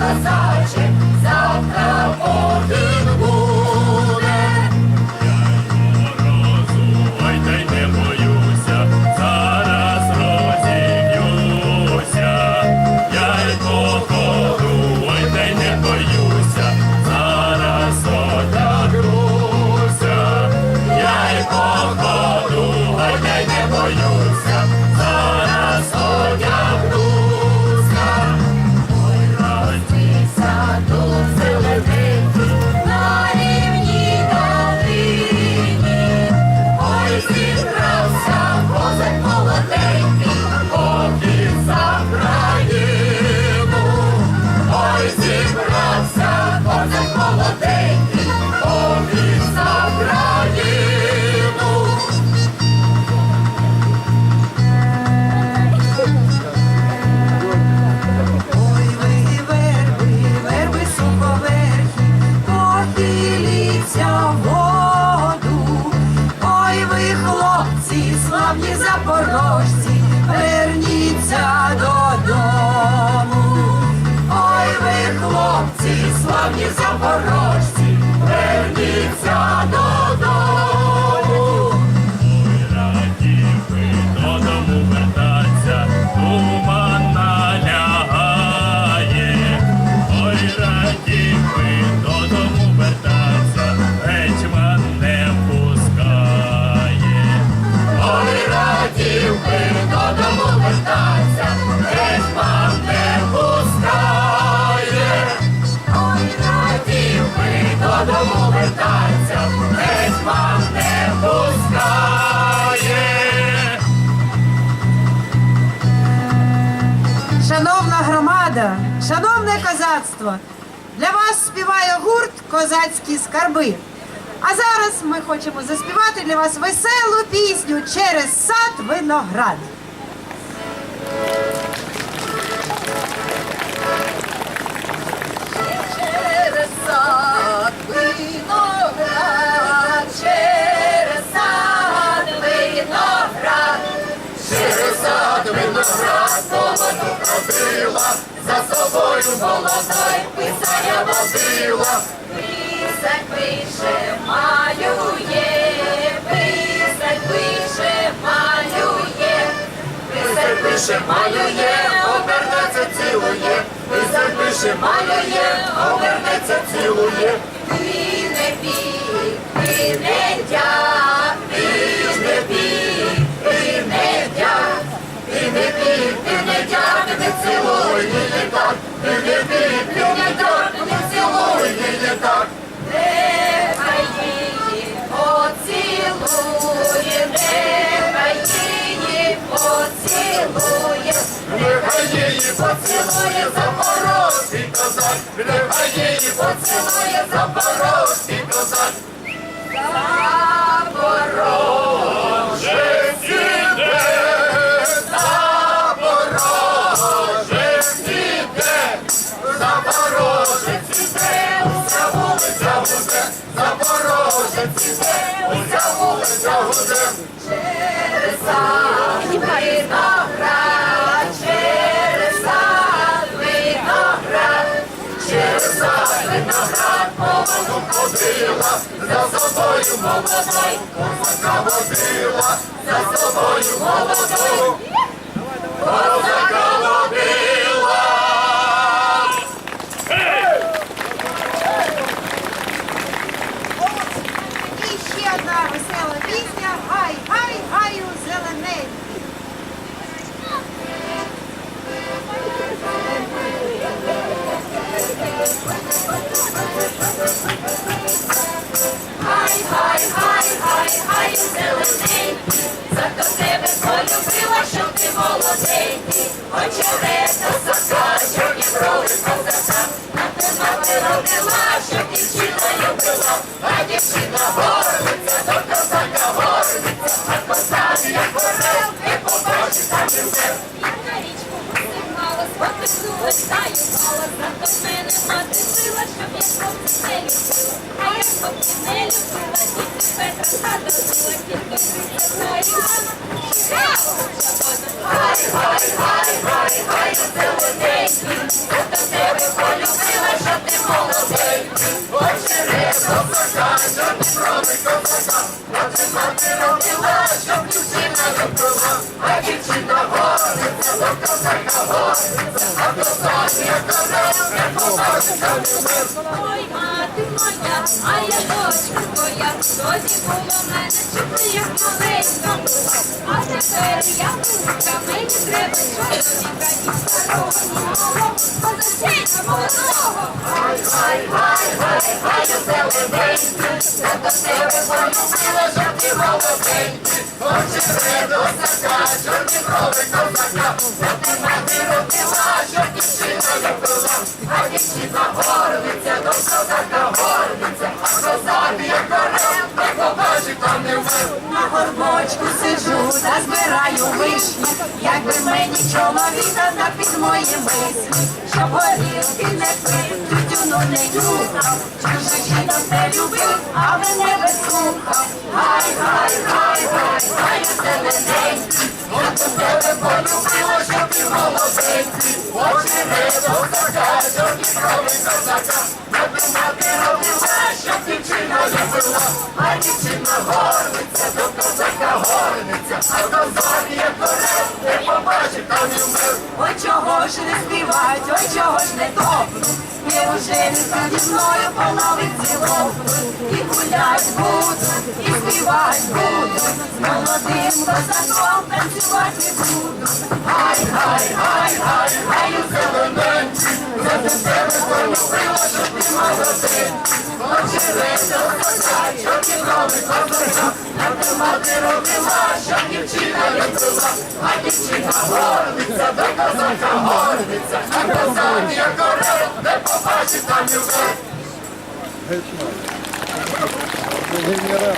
козаче, завтра буде. Запорожці, верніться додому. Ой, ви хлопці, славні запорожці, для вас співає гурт Козацькі скарби. А зараз ми хочемо заспівати для вас веселу пісню через сад виноград. Через сад виноград, через сад виноград, через сад виноград молоду ходила, за собою молодой писаря водила. Писать пише, малює, писать пише, малює, писать пише, малює, обернеться цілує, писать пише, малює, обернеться цілує. Ти не бій, ти не її поцілує запорозький козак, нехай її поцілує запорозький козак. Запорожець іде, Запорожець іде, Запорожець іде, уся вулиця гуде, Запорожець іде, уся вулиця гуде. Молоду ходила, за собою молодой, козака водила, за собою молодою, хай, зелененький, зато тебе полюбила, що ти молоденький, очерета сока, чорні брови козака, на те мати що дівчина любила, а дівчина горниця, Щоб ти робила, щоб Ой, мати моя, а я дочка твоя, тоді було мене чути, як маленька була. А тепер я велика, мені треба чоловіка, ні старого, ні малого, козаченька молодого. Хай, хай, хай, хай, зелененький, я до тебе полюбила, щоб ти молоденький, очерет козака, чорні брови козака, от і мати робила, щоб дівчина любила, а дівчина горниця, вишні, якби мені чоловіка на під мої мислі, щоб горілки не пив, тютюну не нюхав, чужих жінок не любив, а мене вислухав. Гай, гай, гай, гай, гай, зелененький, Я до тебе полюбила, щоб ти молоденький, очерет козака, чорні брови козака, от і мати щоб дівчина любила, а дівчина горниця, до козака горниця, а козак як орел, не побачить, там і вмив. ой чого ж не співають, ой чого ж не топнуть, неужели зі мною по новиці лопнуть, і гулять будуть, і співать будуть, з молодим козаком танцювати будуть. Гай, гай, гай, гай, гай, зелененький, до тебе полюбила, ти молоденький, очерет козака, чорні брови козака, мати. Генерал.